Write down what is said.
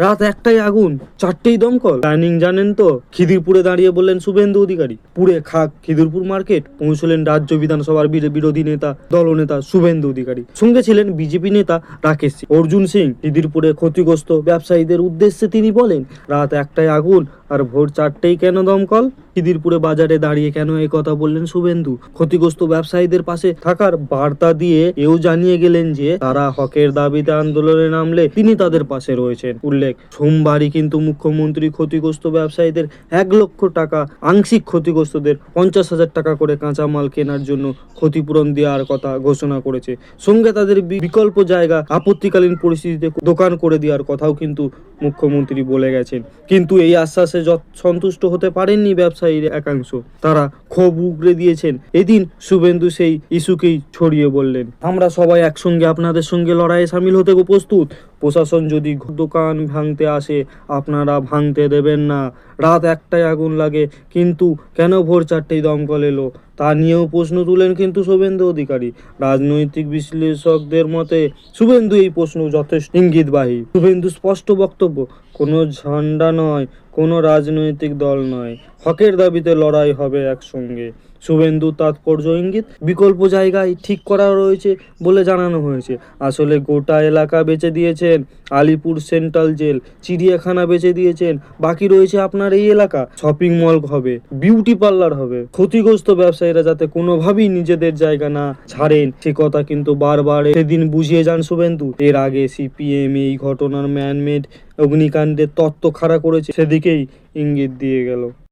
রাত একটাই আগুন চারটেই দমকল। ডাইনিং জানেন তো, খিদিরপুরে দাঁড়িয়ে বললেন শুভেন্দু অধিকারী। পুরে খাক, খিদিরপুর মার্কেট, পৌঁছলেন রাজ্য বিধানসভার বিরো- বিরোধী নেতা, দলনেতা শুভেন্দু অধিকারী। সঙ্গে ছিলেন বিজেপি নেতা রাকেশ সিং। অর্জুন সিং, খিদিরপুরে ক্ষতিগ্রস্ত ব্যবসায়ীদের উদ্দেশ্যে তিনি বলেন, রাত একটাই আগুন আর ভোর চারটেই কেন দমকল? খিদিরপুরে বাজারে দাঁড়িয়ে কেন এই কথা বললেন শুভেন্দু? ক্ষতিগ্রস্ত ব্যবসায়ীদের পাশে থাকার বার্তা দিয়ে এও জানিয়ে গেলেন যে, তারা হকের দাবিতে আন্দোলনে নামলে তিনি তাদের পাশে রয়েছেন। উল্লেখ, সোমবারই কিন্তু মুখ্যমন্ত্রী ক্ষতিগ্রস্ত ব্যবসায়ীদের এক লক্ষ টাকা, আংশিক ক্ষতিগ্রস্তদের পঞ্চাশ হাজার টাকা করে কাঁচামাল কেনার জন্য ক্ষতিপূরণ দেওয়ার কথা ঘোষণা করেছে। সঙ্গে তাদের বিকল্প জায়গা, আপত্তিকালীন পরিস্থিতিতে দোকান করে দেওয়ার কথাও কিন্তু মুখ্যমন্ত্রী বলে গেছেন। কিন্তু এই আশ্বাসে যত- সন্তুষ্ট হতে পারেননি ব্যবসায়ীর একাংশ, তারা ক্ষোভ উগড়ে দিয়েছেন। এদিন শুভেন্দু সেই ইস্যুকেই ছড়িয়ে বললেন, আমরা সবাই একসঙ্গে আপনাদের সঙ্গে লড়াইয়ে সামিল হতে প্রস্তুত। প্রশাসন যদি দোকান ভাঙতে আসে, আপনারা ভাঙতে দেবেন না। রাত একটাই আগুন লাগে, কিন্তু কেন ভোর চারটেই দমকল এলো? তা নিয়েও প্রশ্ন তুলেন কিন্তু শুভেন্দু অধিকারী। রাজনৈতিক বিশ্লেষকদের মতে, শুভেন্দু এই প্রশ্ন যথেষ্ট ইঙ্গিতবাহী। শুভেন্দু স্পষ্ট বক্তব্য, কোনো ঝান্ডা নয়, কোনো রাজনৈতিক দল নয়। হকের দাবিতে লড়াই হবে একসঙ্গে। শুভেন্দু তাৎপর্য ইঙ্গিত। বিকল্প জায়গায় ঠিক করা রয়েছে বলে জানানো হয়েছে। আসলে গোটা এলাকা বেচে দিয়েছেন আলিপুর সেন্ট্রাল জেল, চিড়িয়াখানা বেচে দিয়েছেন। বাকি রয়েছে আপনার এই এলাকা। শপিং মল হবে, বিউটি পার্লার হবে। ক্ষতিগ্রস্ত ব্যবসায়ীরা যাতে কোনোভাবেই নিজেদের জায়গা না ছাড়েন, সে কথা কিন্তু বারবার সেদিন বুঝিয়ে যান শুভেন্দু। এর আগে সিপিএম এই ঘটনার ম্যানমেড অগ্নিকাণ্ডের তত্ত্ব খাড়া করেছে, সেদিকেই ইঙ্গিত দিয়ে গেল।